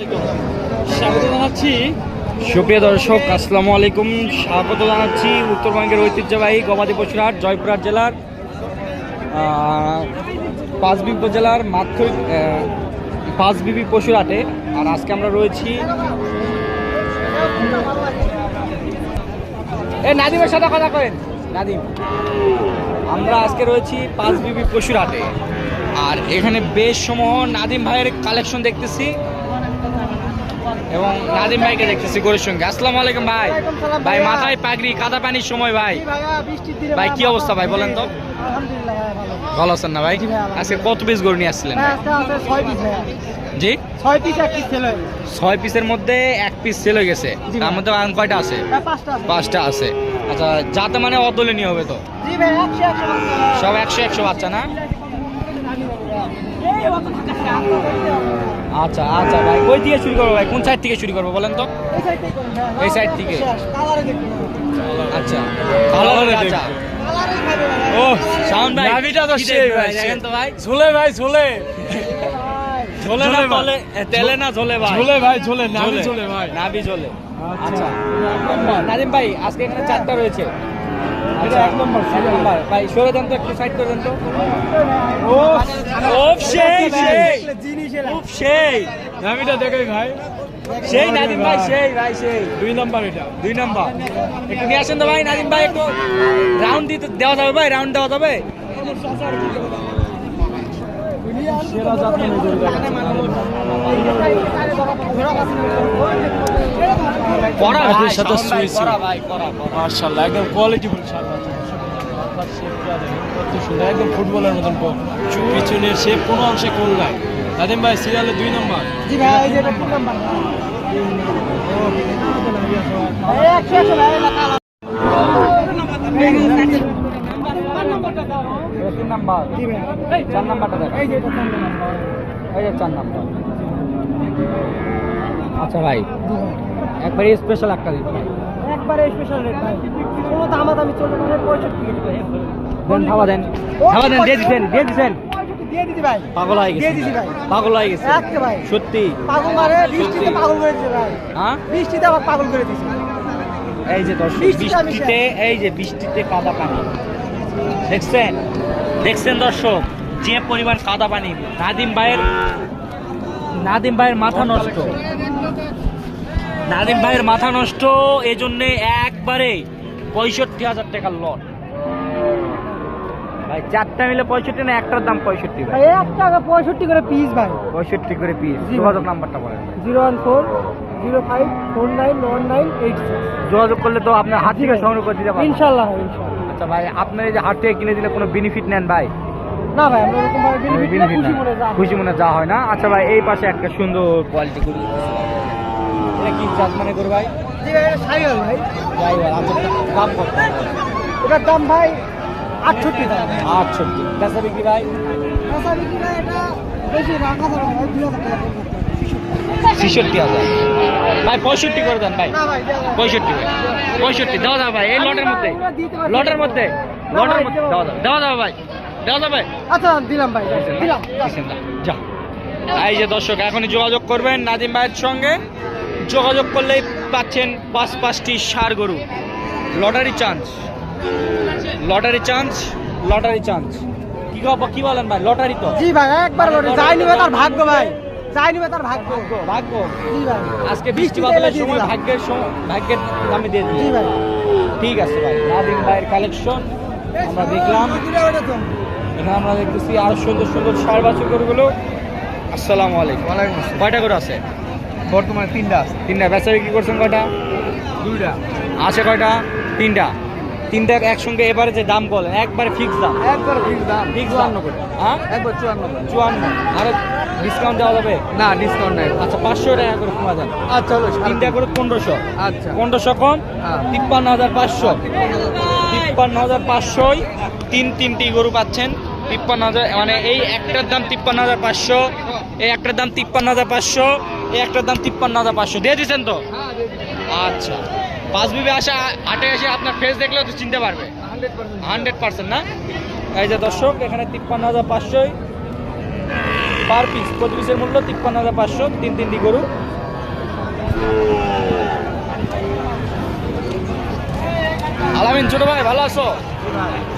স্বাগত জানাচ্ছি। সুপ্রিয় দর্শক, আসসালামু আলাইকুম। স্বাগত জানাচ্ছি উত্তরবঙ্গের ঐতিহ্যবাহী গবাদি পশুরহাট জয়পুরহাট জেলার পাঁচবি উপজেলার মাথুর পাঁচবিবি পশুরহাটে আর আজকে আমরা রয়েছি এ, নাদিমের সাথে কথা করেন নাদিম, আমরা আজকে রয়েছি পাঁচবিবি পশুরহাটে আর এখানে বেশ সমূহ নাদিম ভাইয়ের কালেকশন দেখতেছি। এবং নাদিম ভাইকে দেখতেছি গরুর সঙ্গে। আসসালামু আলাইকুম ভাই। ভাই মাথায় পাগড়ি কাদা পানির সময় ভাই। ভাই কি অবস্থা ভাই বলেন তো। ভালো। আছেন না ভাই? আজকে কত পিস গরু নিয়ে আসছিলেন? জি? ছয় পিসের মধ্যে এক পিস সেল হয়ে গেছে। তার মধ্যে কয়টা আছে? পাঁচটা আছে। আচ্ছা যাতে মানে অদলীয় হবে তো? সব একশো একশো বাচ্চা না? আচ্ছা আচ্ছা ভাই কই থেকে শুরু করব ভাই? কোন সাইড থেকে শুরু করব বলেন তো? এই side থেকে? আচ্ছা ভালো হবে আচ্ছা ও সাউন্ড ভাই নাভিটা তো সেই ভাই, দেখেন তো ভাই। ঝোলে ভাই ঝোলে। ঝোলে না ভাই। তলে তেলে না ঝোলে ভাই? ঝোলে ভাই ঝোলে নাভি ঝোলে। ভাই। নাভি ঝোলে। আচ্ছা। নাদিম ভাই আজকে এখানে চারটা রয়েছে। এটা এক নম্বর, এক নম্বর। ভাই সরে দেন তো একটু সাইড করে দেন তো। সেই সেই। খুব সেই। নাভিটা দেখে ভাই। সেই নাদিম ভাই সেই ভাই সেই। দুই নম্বর এটা। দুই নম্বর। একটু নিয়ে আসেন তো ভাই নাদিম ভাই একটু রাউন্ড দিতে দেওয়া যাবে ভাই রাউন্ড দেওয়া যাবে। সেরা মেজর করা ভাই। সাথে সুইচি। করা ভাই করা করা। মার্শাল্লাহ একদম কত সুন্দর একদম ফুটবলের মতন পিছনের সে কোনো অংশে কোল নাই। নাদিম ভাই সিরিয়ালে দুই নম্বর। জি ভাই যে এটা কোন তিন নাম্বার। চার নাম্বারটা দেখ এই যে চার নাম্বার। এই যে চার নাম্বার। আচ্ছা ভাই একবারে স্পেশাল একটা দিন ভাই। একবারে স্পেশাল রেট ভাই। কোনো চলবে না পঁয়ষট্টি দেন খাওয়া দেন। খাওয়া দেন দিয়ে দিচ্ছেন দিয়ে দিচ্ছেন দিয়ে দিদি ভাই। পাগল হয়ে গেছে। দিয়ে দিছি ভাই। পাগল হয়ে গেছে। একে ভাই। সত্যি। পাগল মারে বৃষ্টিতে পাগল করে দিছে ভাই। হ্যাঁ? বৃষ্টিতে আবার পাগল করে দিছে। এই যে দর্শক বৃষ্টিতে এই যে বৃষ্টিতে কাদা পানি। দেখছেন? দেখছেন দর্শক? যে পরিমাণ কাদা পানি নাদিম ভাইয়ের নাদিম ভাইয়ের মাথা নষ্ট। নাদিম ভাইয়ের মাথা নষ্ট এই জন্যে একবারে পঁয়ষট্টি হাজার টাকার লট ভাই চারটা মিলে পঁয়ষট্টি না একটার দাম পঁয়ষট্টি ভাই? এক টাকা পঁয়ষট্টি করে পিস ভাই। পঁয়ষট্টি করে পিস। যোগাযোগ নাম্বারটা বলেন। Zero one four zero five four nine one nine eight যোগাযোগ করলে তো আপনার হাত থেকে সংগ্রহ করে দিতে পারবেন। ইনশাল্লাহ আচ্ছা ভাই আপনার এই যে হাট থেকে কিনে দিলে কোনো বেনিফিট নেন ভাই? না ভাই আমরা এরকম ভাবে না, খুশি মনে যা খুশি মনে যা হয় না। আচ্ছা ভাই এই পাশে একটা সুন্দর কোয়ালিটি গরু এটা কি জাত মানে ভাই? ভাই আচ্ছা দাম কত? এটার দাম ভাই আটষট্টি দাম আটষট্টি। বেচা বিক্রি ভাই? বিক্রি ভাই এটা বেশি রাখা যাবে না ভাই দুই হাজার টাকা। পড়বে। ছেষট্টি হাজার। ভাই পঁয়ষট্টি করে দেন ভাই। পঁয়ষট্টি ভাই পঁয়ষট্টি দেওয়া যাবে ভাই। এই লটের মধ্যে। লটের মধ্যে। লটের ভাই, মধ্যে। দেওয়া দেওয়া যাবে। দেওয়া যাবে ভাই। দেওয়া যাবে। আচ্ছা দিলাম ভাই দিলাম। যা। এই যে দর্শক এখনই যোগাযোগ করবেন নাদিম ভাইয়ের সঙ্গে। যোগাযোগ করলেই পাচ্ছেন পাঁচ পাঁচটি সার গরু। Lottery chance. Lottery chance lottery chance. কি কি বলেন ভাই লটারি তো। জি ভাই একবার লটে যাই নিবে তার ভাগ্য ভাই। যাই নিবে তার ভাগ্য। ভাগ্য জি ভাই। আজকে বৃষ্টি বাদলের সময় ভাগ্যের সময় ভাগ্যের আমি দিয়ে জি দিই ভাই। ঠিক আছে ভাই নাদিম ভাইয়ের কালেকশন আমরা দেখলাম। এখানে আমরা দেখতেছি আর সুন্দর সুন্দর সার বাছুর গরুগুলো। আসসালামু আলাইকুম। কয়টা করে আছে? বর্তমানে তিনটা। তিনটা। বেচা বিক্রি করছেন কয়টা? দুইটা। আছে কয়টা? তিনটা। তিনটা একসঙ্গে এবারে যে দাম বলেন একবারে ফিক্স দাম। একবার ফিক্স দাম। ফিক্স দাম। হ্যাঁ? একবার চুয়ান্ন চুয়ান্ন। আরও ডিসকাউন্ট দেওয়া যাবে? না ডিসকাউন্ট নাই। আচ্ছা পাঁচশো টাকা করে কমা যান আচ্ছা হলো তিনটা করে পনেরোশো। আচ্ছা। পনেরোশো কম হ্যাঁ। তিপ্পান্ন হাজার পাঁচশো। তিপ্পান্ন হাজার পাঁচশোই তিন তিনটি গরু পাচ্ছেন। তিপ্পান্ন হাজার মানে এই একটার দাম তিপ্পান্ন হাজার পাঁচশো এই একটার দাম তিপ্পান্ন হাজার পাঁচশো। এই একটার দাম তিপ্পান্ন হাজার পাঁচশো। দিয়ে দিচ্ছেন তো? আচ্ছা। পাঁচ বিবে আসা হাটে এসে আপনার ফেস দেখলে তো চিনতে পারবে। হান্ড্রেড পার্সেন্ট না? এই যে দর্শক এখানে তিপ্পান্ন হাজার পাঁচশোই পার পিস প্রতি পিসের মূল্য তিপ্পান্ন হাজার পাঁচশো তিন তিনটি গরু। আলামিন ছোট ভাই ভালো আছো?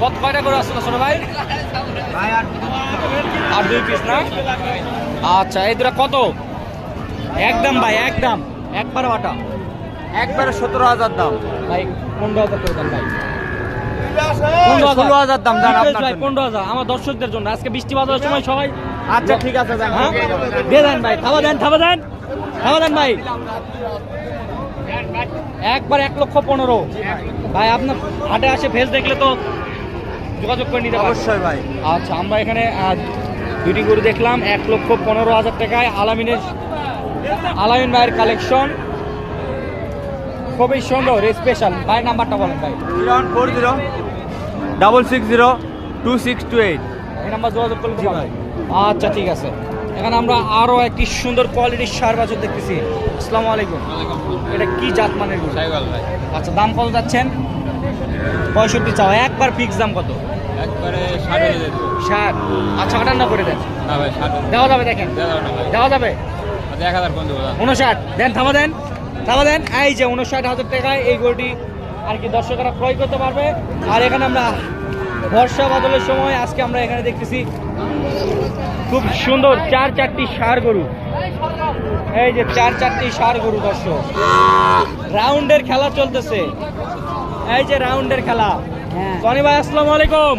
কত কয়টা করে আসছো ছোট ভাই? আর দুই পিস না? আচ্ছা এই দুটা কত? একদম ভাই একদম। একবার বাটা। একবারে সতেরো হাজার দাম। ভাই পনেরো হাজার করে ভাই। দাম ভাই আমার দর্শকদের জন্য। আজকে বৃষ্টি সময় সবাই আচ্ছা ঠিক আছে হ্যাঁ? দিয়ে দেন ভাই থাবা দেন থাবা দেন দেন। ভাই। একবার এক লক্ষ পনেরো। ভাই আপনার হাটে আসে ফেস দেখলে তো যোগাযোগ করে নিতে অবশ্যই ভাই। আচ্ছা আমরা এখানে দুটি গরু দেখলাম। এক লক্ষ পনেরো হাজার টাকায় আলামিনের আলামিন ভাইয়ের কালেকশন খুবই সুন্দর স্পেশাল ভাইয়ের নাম্বারটা বলেন ভাই। Zero one four zero double six zero two six two eight. এই নাম্বার যোগাযোগ করলে। আচ্ছা ঠিক আছে। এখানে আমরা আরও একটি সুন্দর কোয়ালিটির সার বাছুর দেখতেছি। আসসালামু আলাইকুম। এটা কি জাত মানের ভাই। আচ্ছা দাম কত যাচ্ছেন? পঁয়ষট্টি চাও। একবার ফিক্স দাম কত? একবারে ষাট আচ্ছা আটান্ন করে দেন? না ভাই ষাট। দেওয়া যাবে দেখেন। দেওয়া যাবে? উনষাট। দেন দেন। থামা দেন। এই যে উনষাট হাজার টাকায় এই গরুটি আর কি ক্রয় করতে পারবে। আর এখানে আমরা বর্ষা সময় আজকে আমরা এখানে দেখতেছি খুব সুন্দর চার চারটি সার গরু। এই যে চার চারটি সার গরু, দর্শক। রাউন্ডের খেলা চলতেছে। এই যে রাউন্ডের খেলা। সনি ভাই আসসালামু আলাইকুম।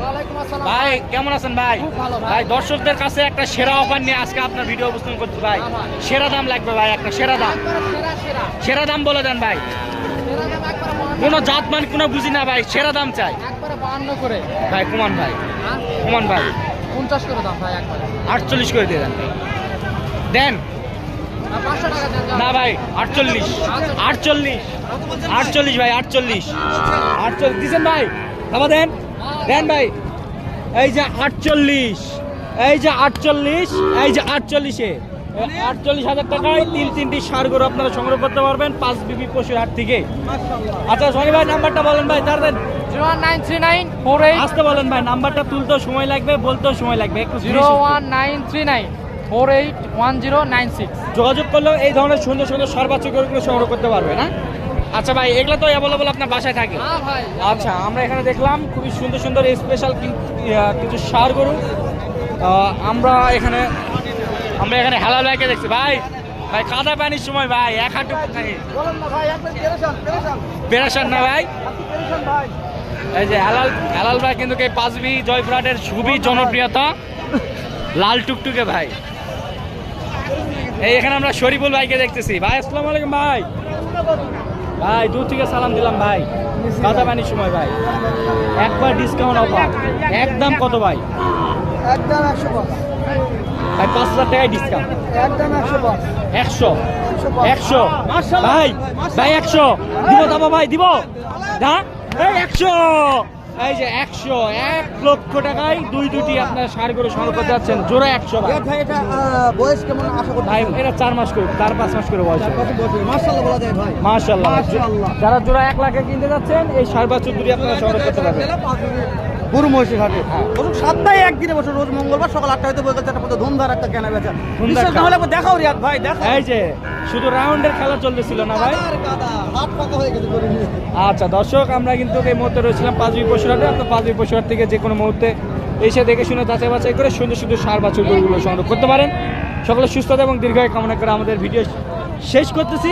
ভাই কেমন আছেন ভাই? ভাই। দর্শকদের কাছে একটা সেরা অফার নিয়ে আজকে আপনার ভিডিও উপস্থাপন করছি ভাই। সেরা দাম লাগবে ভাই একটা সেরা দাম। সেরা দাম বলে দেন ভাই। কোনো জাত মান কোনো বুঝি না ভাই সেরা দাম চাই। করে। ভাই কুমান ভাই। কুমান ভাই। পঞ্চাশ করে দাম ভাই একবারে। আটচল্লিশ করে দিয়ে দেন। না ভাই আটচল্লিশ। আটচল্লিশ। আটচল্লিশ। ভাই আটচল্লিশ। আটচল্লিশ। দিচ্ছেন ভাই? দাবা দেন দেন ভাই এই যে আটচল্লিশ এই যে আটচল্লিশ এই যে আটচল্লিশে। আটচল্লিশ হাজার টাকায় তিন তিনটি সার গরু আপনারা সংগ্রহ করতে পারবেন পাঁচ বিবি পশুর হাট থেকে। আচ্ছা সনি ভাই নাম্বারটা বলেন ভাই তাড়াতাড়ি zero one nine three nine four eight আসতে বলেন ভাই নাম্বারটা তুলতেও সময় লাগবে বলতেও সময় লাগবে একটু zero one nine three nine four eight one zero nine six. যোগাযোগ করলেও এই ধরনের সুন্দর সুন্দর সর্বোচ্চ গরুগুলো সংগ্রহ করতে পারবে না আচ্ছা ভাই এগুলো তো অ্যাভেলেবল আপনার বাসায় থাকে। হ্যাঁ আচ্ছা আমরা এখানে দেখলাম খুবই সুন্দর সুন্দর স্পেশাল কিছু সার গরু। আমরা এখানে আমরা এখানে হালাল ভাইকে দেখছি। ভাই ভাই কাদা পানির সময় ভাই এক হাঁটু পানি। না ভাই পেরেশান না ভাই? এই যে হেলাল হেলাল ভাই কিন্তু এই পাঁচবি জয়পুরহাটের খুবই জনপ্রিয়তা। লাল টুকটুকে ভাই। এই এখানে আমরা শরীফুল ভাইকে দেখতেছি। ভাই আসসালামু আলাইকুম ভাই। ভাই দূর থেকে সালাম দিলাম ভাই। কথা পানির সময় ভাই। একবার ডিসকাউন্ট অফার একদম কত ভাই? একদম একশো পাঁচ। ভাই পাঁচ হাজার টাকায় ডিসকাউন্ট একদম একশো একশো। একশো ভাই ভাই একশো। দিব দাবা। ভাই। দিব না একশো। এই যে একশো এক লক্ষ টাকায় দুই দুটি আপনার সার করে সংগ্রহ করতে যাচ্ছেন জোড়া একশো ভাই এটা বয়স কেমন? আশা ভাই এটা চার মাস করে চার পাঁচ মাস করে বয়স। মার্শাল্লাহ বলা যায় ভাই। যারা জোড়া এক লাখে কিনতে যাচ্ছেন এই সার বাছুর দুটি আপনারা সংগ্রহ করতে পারবেন। গরু মহিষী ঘাটে হ্যাঁ। বছর সপ্তাহে একদিনে বছর রোজ মঙ্গলবার সকাল আটটা হইতে বই চারটা পর্যন্ত ধুমধার একটা কেনা বেচা। বিশ্বাস না হলে দেখাও রিয়াদ ভাই দেখাও। এই যে শুধু রাউন্ডের খেলা চলতেছিল না ভাই। আচ্ছা দর্শক আমরা কিন্তু এই মুহূর্তে রয়েছিলাম পাঁচবি পশুহাটে আপনার পাঁচবি পশুহাট থেকে যে কোনো মুহূর্তে এসে দেখে শুনে যাচাই বাছাই করে সুন্দর সুন্দর সার বাছুর গরুগুলো সংগ্রহ করতে পারেন। সকলে সুস্থতা এবং দীর্ঘায় কামনা করে আমাদের ভিডিও শেষ করতেছি।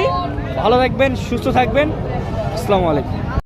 ভালো থাকবেন সুস্থ থাকবেন। আসসালামু আলাইকুম।